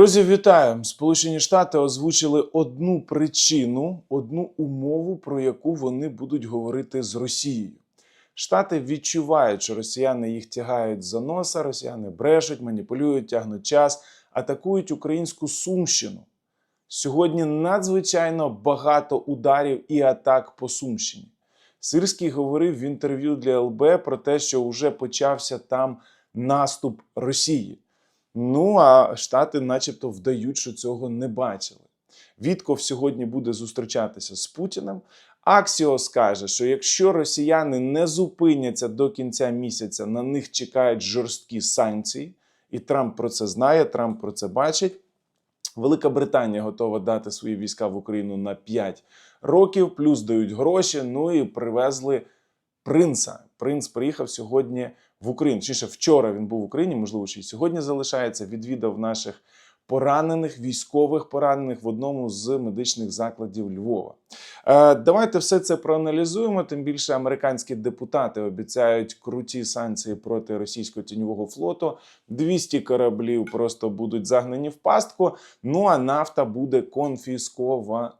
Друзі, вітаю! Сполучені Штати озвучили одну причину, одну умову, про яку вони будуть говорити з Росією. Штати відчувають, що росіяни їх тягають за носа, росіяни брешуть, маніпулюють, тягнуть час, атакують українську Сумщину. Сьогодні надзвичайно багато ударів і атак по Сумщині. Сирський говорив в інтерв'ю для ЛБ про те, що вже почався там наступ Росії. Ну а Штати, начебто, вдають, що цього не бачили. Вітков сьогодні буде зустрічатися з Путіним. Аксіос каже, що якщо росіяни не зупиняться до кінця місяця, на них чекають жорсткі санкції, і Трамп про це знає, Трамп про це бачить. Велика Британія готова дати свої війська в Україну на 5 років, плюс дають гроші. Ну і привезли принца. Принц приїхав сьогодні в Україну. Чи ще вчора він був в Україні, можливо, ще й сьогодні залишається. Відвідав наших поранених, військових поранених в одному з медичних закладів Львова. Е, давайте все це проаналізуємо. Тим більше американські депутати обіцяють круті санкції проти російського тіньового флоту. 200 кораблів просто будуть загнані в пастку. Ну а нафта буде конфіскована.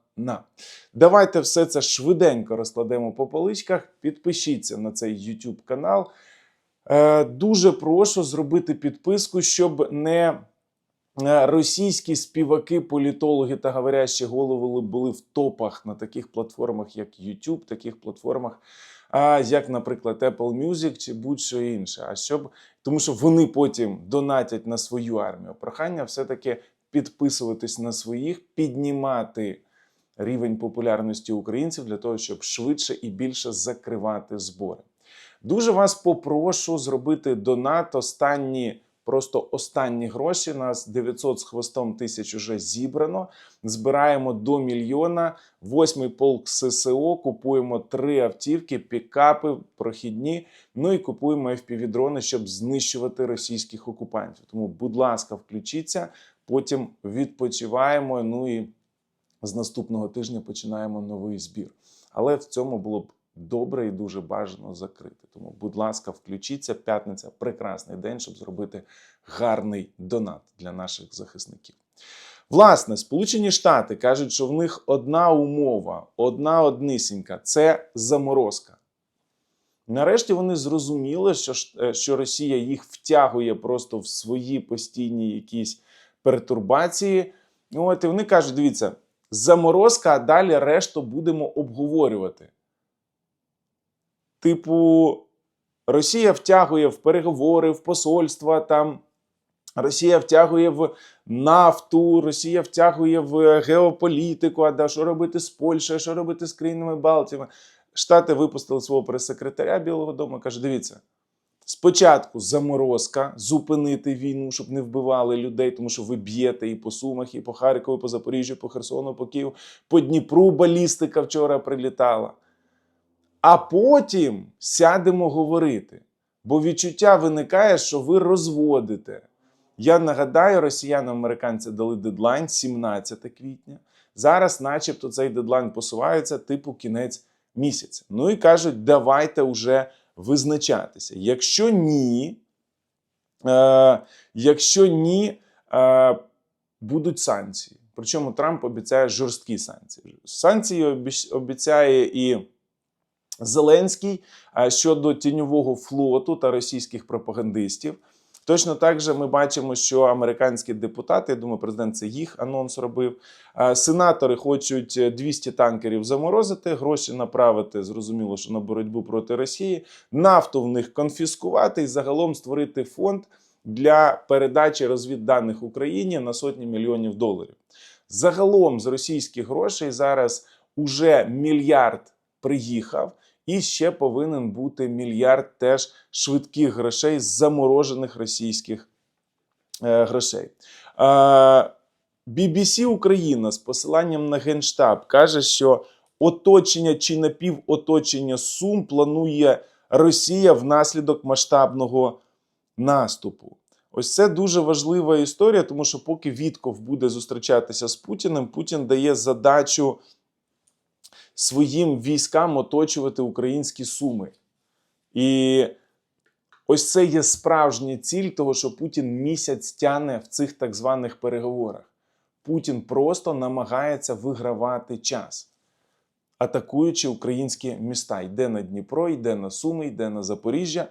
Давайте все це швиденько розкладемо по поличках. Підпишіться на цей YouTube канал. Е, Дуже прошу зробити підписку, щоб не е, російські співаки, політологи та говорящі голови були в топах на таких платформах, як YouTube, таких платформах, як, наприклад, Apple Music чи будь-що інше. А щоб тому, що вони потім донатять на свою армію. Прохання все-таки підписуватись на своїх, піднімати рівень популярності українців для того, щоб швидше і більше закривати збори. Дуже вас попрошу зробити донат. Останні, просто останні гроші. Нас 900 з хвостом тисяч уже зібрано. Збираємо до мільйона. Восьмий полк ССО. Купуємо три автівки, пікапи, прохідні. Ну і купуємо FPV-дрони, щоб знищувати російських окупантів. Тому, будь ласка, включіться. Потім відпочиваємо. Ну і з наступного тижня починаємо новий збір. Але в цьому було б добре і дуже бажано закрити. Тому, будь ласка, включіться. П'ятниця прекрасний день, щоб зробити гарний донат для наших захисників. Власне, Сполучені Штати кажуть, що в них одна умова, одна однисінька це заморозка. Нарешті вони зрозуміли, що, що Росія їх втягує просто в свої постійні якісь пертурбації. От, і вони кажуть: дивіться, заморозка, а далі решту будемо обговорювати. Типу, Росія втягує в переговори, в посольства там. Росія втягує в нафту, Росія втягує в геополітику. А да, що робити з Польщею, що робити з країнами Балтії? Штати випустили свого прес-секретаря Білого Дому. Каже: дивіться, спочатку заморозка, зупинити війну, щоб не вбивали людей, тому що ви б'єте і по Сумах, і по Харкову, і по Запоріжжю, по Херсону, по Києву, по Дніпру балістика вчора прилітала. А потім сядемо говорити. Бо відчуття виникає, що ви розводите. Я нагадаю, росіянам американці дали дедлайн 17 квітня. Зараз, начебто, цей дедлайн посувається, типу кінець місяця. Ну і кажуть, давайте вже визначатися. Якщо ні, е, якщо ні, е, будуть санкції. Причому Трамп обіцяє жорсткі санкції. Санкції обіцяє і Зеленський е, щодо тіньового флоту та російських пропагандистів. Точно так же ми бачимо, що американські депутати, я думаю, президент це їх анонс робив. е, Сенатори хочуть е, 200 танкерів заморозити, гроші направити, зрозуміло, що на боротьбу проти Росії, нафту в них конфіскувати і загалом створити фонд для передачі розвідданих Україні на сотні мільйонів доларів. Загалом з російських грошей зараз уже мільярд приїхав, і ще повинен бути мільярд теж швидких грошей з заморожених російських е, грошей. BBC Україна з посиланням на Генштаб каже, що оточення чи напівоточення Сум планує Росія внаслідок масштабного наступу. Ось це дуже важлива історія, тому що поки Вітков буде зустрічатися з Путіним, Путін дає задачу своїм військам оточувати українські суми. І Ось це є справжня ціль того, що Путін місяць тяне в цих так званих переговорах. Путін просто намагається вигравати час, атакуючи українські міста. Йде на Дніпро, йде на Суми, йде на Запоріжжя.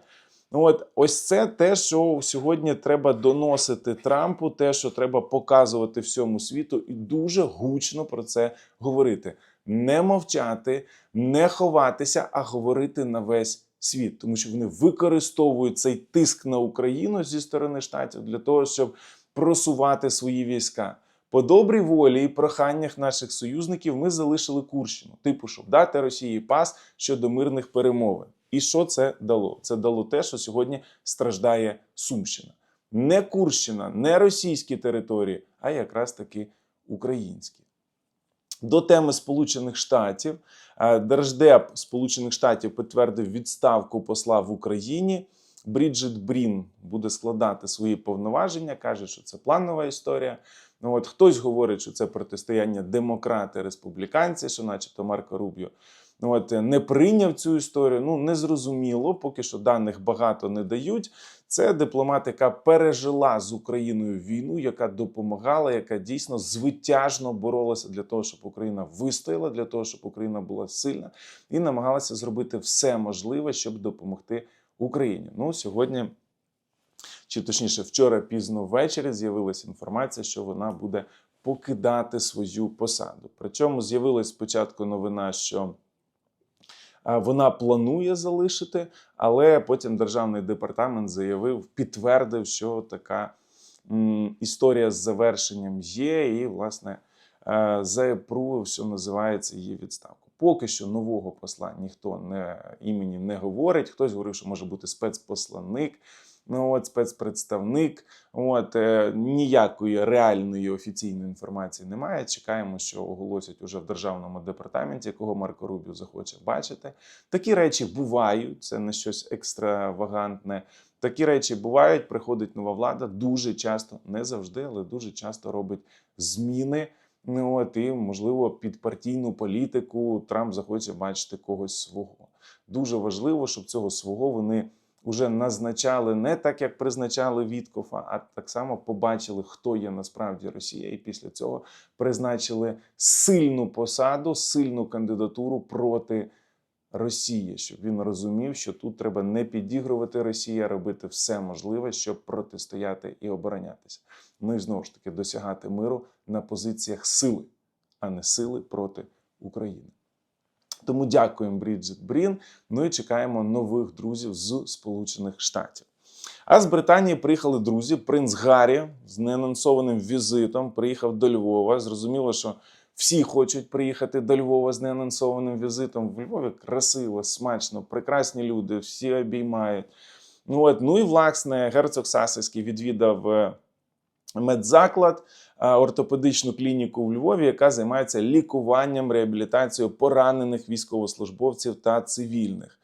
Ну от ось це те, що сьогодні треба доносити Трампу, те, що треба показувати всьому світу, і дуже гучно про це говорити. Не мовчати, не ховатися, а говорити на весь світ, тому що вони використовують цей тиск на Україну зі сторони штатів для того, щоб просувати свої війська. По добрій волі і проханнях наших союзників ми залишили Курщину, типу, щоб дати Росії пас щодо мирних перемовин. І що це дало? Це дало те, що сьогодні страждає Сумщина. Не Курщина, не російські території, а якраз таки українські. До теми Сполучених Штатів Е, Держдеп Сполучених Штатів підтвердив відставку посла в Україні. Бріджит Брін буде складати свої повноваження, каже, що це планова історія. Ну от хтось говорить, що це протистояння демократи-республіканці, що, начебто, Марко Рубіо от, не прийняв цю історію. Ну не зрозуміло, поки що даних багато не дають. Це дипломат, яка пережила з Україною війну, яка допомагала, яка дійсно звитяжно боролася для того, щоб Україна вистояла, для того, щоб Україна була сильна, і намагалася зробити все можливе, щоб допомогти Україні. Ну сьогодні, чи точніше, вчора пізно ввечері з'явилася інформація, що вона буде покидати свою посаду. Причому з'явилась спочатку новина, що вона планує залишити, але потім державний департамент заявив, підтвердив, що така історія з завершенням є, і, власне, е, що називається її відставку. Поки що нового посла ніхто не імені не говорить. Хтось говорив, що може бути спецпосланник. Ну, от спецпредставник, от е, ніякої реальної офіційної інформації немає. Чекаємо, що оголосять уже в державному департаменті, кого Марко Рубіо захоче бачити. Такі речі бувають, це не щось екстравагантне. Такі речі бувають. Приходить нова влада дуже часто, не завжди, але дуже часто робить зміни. Ну от і можливо під партійну політику Трамп захоче бачити когось свого. Дуже важливо, щоб цього свого вони вже назначали не так, як призначали Віткофа, а так само побачили, хто є насправді Росія, і після цього призначили сильну посаду, сильну кандидатуру проти Росії, щоб він розумів, що тут треба не підігрувати Росії, а робити все можливе, щоб протистояти і оборонятися. Ну і знову ж таки досягати миру на позиціях сили, а не сили проти України. Тому дякуємо Бріджит Брін. Ну і чекаємо нових друзів з Сполучених Штатів. А з Британії приїхали друзі. Принц Гаррі з неанонсованим візитом приїхав до Львова. Зрозуміло, що всі хочуть приїхати до Львова з неанонсованим візитом. В Львові красиво, смачно, прекрасні люди, всі обіймають. Ну, от, ну і власне герцог Сасовський відвідав е, медзаклад, е, ортопедичну клініку в Львові, яка займається лікуванням, реабілітацією поранених військовослужбовців та цивільних.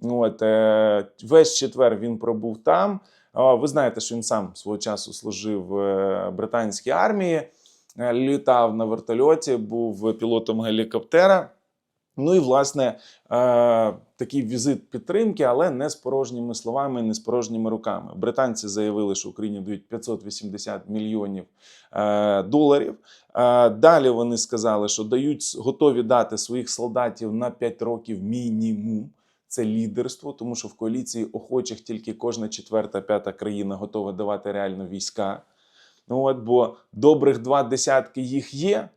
Ну, От, е, весь четвер він пробув там. Ви знаєте, що він сам свого часу служив в британській армії, е, літав на вертольоті, був пілотом гелікоптера. Ну і власне е, такий візит підтримки, але не з порожніми словами, не з порожніми руками. Британці заявили, що Україні дають 580 мільйонів е, доларів. Е, далі вони сказали, що дають готові дати своїх солдатів на 5 років мінімум. Це лідерство, тому що в коаліції охочих тільки кожна четверта, п'ята країна готова давати реально війська. Ну от, бо добрих два десятки їх є,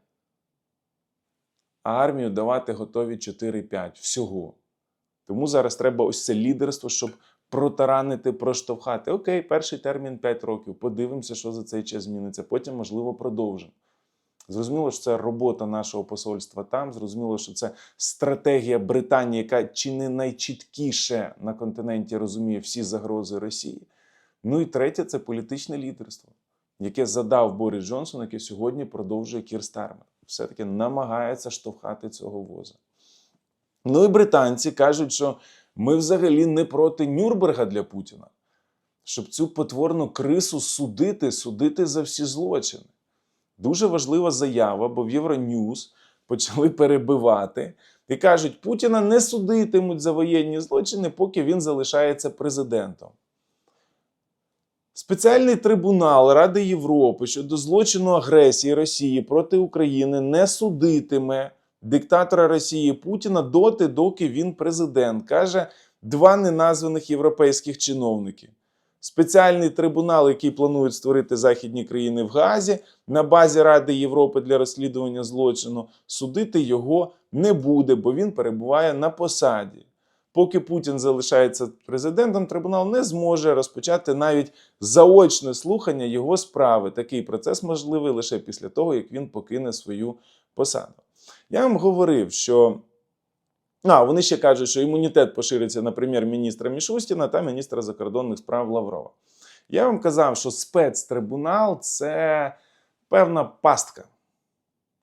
а армію давати готові 4-5 всього. Тому зараз треба ось це лідерство, щоб протаранити, проштовхати. Окей, перший термін 5 років. Подивимося, що за цей час зміниться. Потім, можливо, продовжимо. Зрозуміло, що це робота нашого посольства там. Зрозуміло, що це стратегія Британії, яка чи не найчіткіше на континенті розуміє всі загрози Росії. Ну і третє це політичне лідерство, яке задав Борис Джонсон, який сьогодні продовжує Кір Стармер. Все-таки намагається штовхати цього воза. Ну і британці кажуть, що ми взагалі не проти Нюрнберга для Путіна, щоб цю потворну крису судити, судити за всі злочини. Дуже важлива заява, бо в Євроньюз почали перебивати і кажуть, Путіна не судитимуть за воєнні злочини, поки він залишається президентом. Спеціальний трибунал Ради Європи щодо злочину агресії Росії проти України не судитиме диктатора Росії Путіна доти, доки він президент, каже два неназваних європейських чиновники. Спеціальний трибунал, який планують створити західні країни в Газі на базі Ради Європи для розслідування злочину, судити його не буде, бо він перебуває на посаді. Поки Путін залишається президентом, трибунал не зможе розпочати навіть заочне слухання його справи. Такий процес можливий лише після того, як він покине свою посаду. Я вам говорив, що а, вони ще кажуть, що імунітет пошириться на прем'єр-міністра Мішустіна та міністра закордонних справ Лаврова. Я вам казав, що спецтрибунал це певна пастка.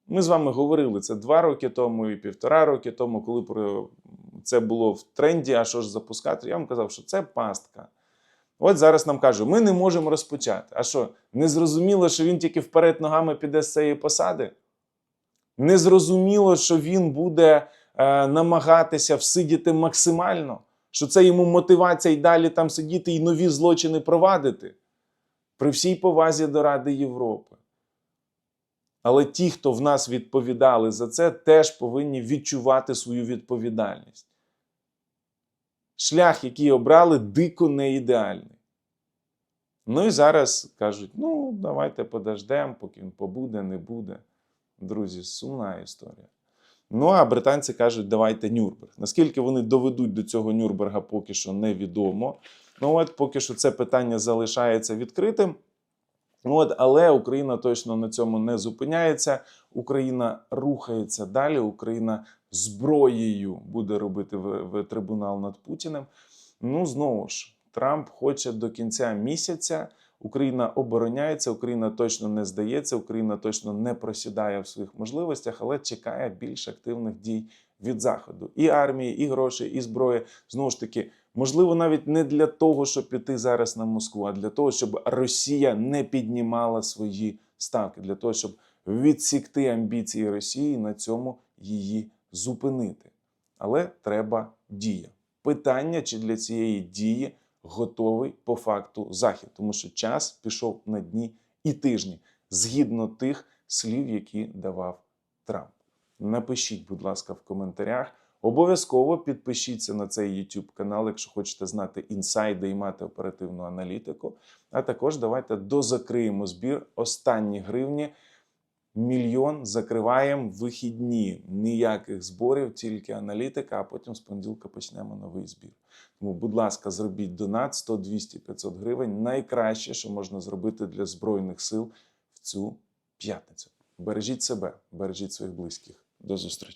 Ми з вами говорили це два роки тому і півтора роки тому, коли це було в тренді, а що ж запускати. Я вам казав, що це пастка. От зараз нам кажуть, ми не можемо розпочати. А що, не зрозуміло, що він тільки вперед ногами піде з цієї посади? Не зрозуміло, що він буде е, намагатися всидіти максимально, що це йому мотивація й далі там сидіти і нові злочини провадити. При всій повазі до Ради Європи. Але ті, хто в нас відповідали за це, теж повинні відчувати свою відповідальність. Шлях, який обрали, дико не ідеальний. Ну і зараз кажуть: ну, давайте подождемо, поки він побуде, не буде. Друзі, сумна історія. Ну, а британці кажуть, давайте Нюрнберг. Наскільки вони доведуть до цього Нюрнберга, поки що невідомо. Ну, от поки що це питання залишається відкритим. От, але Україна точно на цьому не зупиняється. Україна рухається далі. Україна зброєю буде робити в, в трибунал над Путіним. Ну, знову ж, Трамп хоче до кінця місяця. Україна обороняється, Україна точно не здається, Україна точно не просідає в своїх можливостях, але чекає більш активних дій від Заходу. І армії, і грошей, і зброї. Знову ж таки, можливо, навіть не для того, щоб піти зараз на Москву, а для того, щоб Росія не піднімала свої ставки, для того, щоб відсікти амбіції Росії і на цьому її зупинити. Але треба дія. Питання, чи для цієї дії готовий по факту захід, тому що час пішов на дні і тижні згідно тих слів, які давав Трамп. Напишіть, будь ласка, в коментарях. Обов'язково підпишіться на цей YouTube канал, якщо хочете знати інсайди і мати оперативну аналітику. А також давайте дозакриємо збір останні гривні. Мільйон закриваємо вихідні. Ніяких зборів, тільки аналітика, а потім з понеділка почнемо новий збір. Тому, будь ласка, зробіть донат 100, 200, 500 гривень. Найкраще, що можна зробити для Збройних сил в цю п'ятницю. Бережіть себе, бережіть своїх близьких. До зустрічі.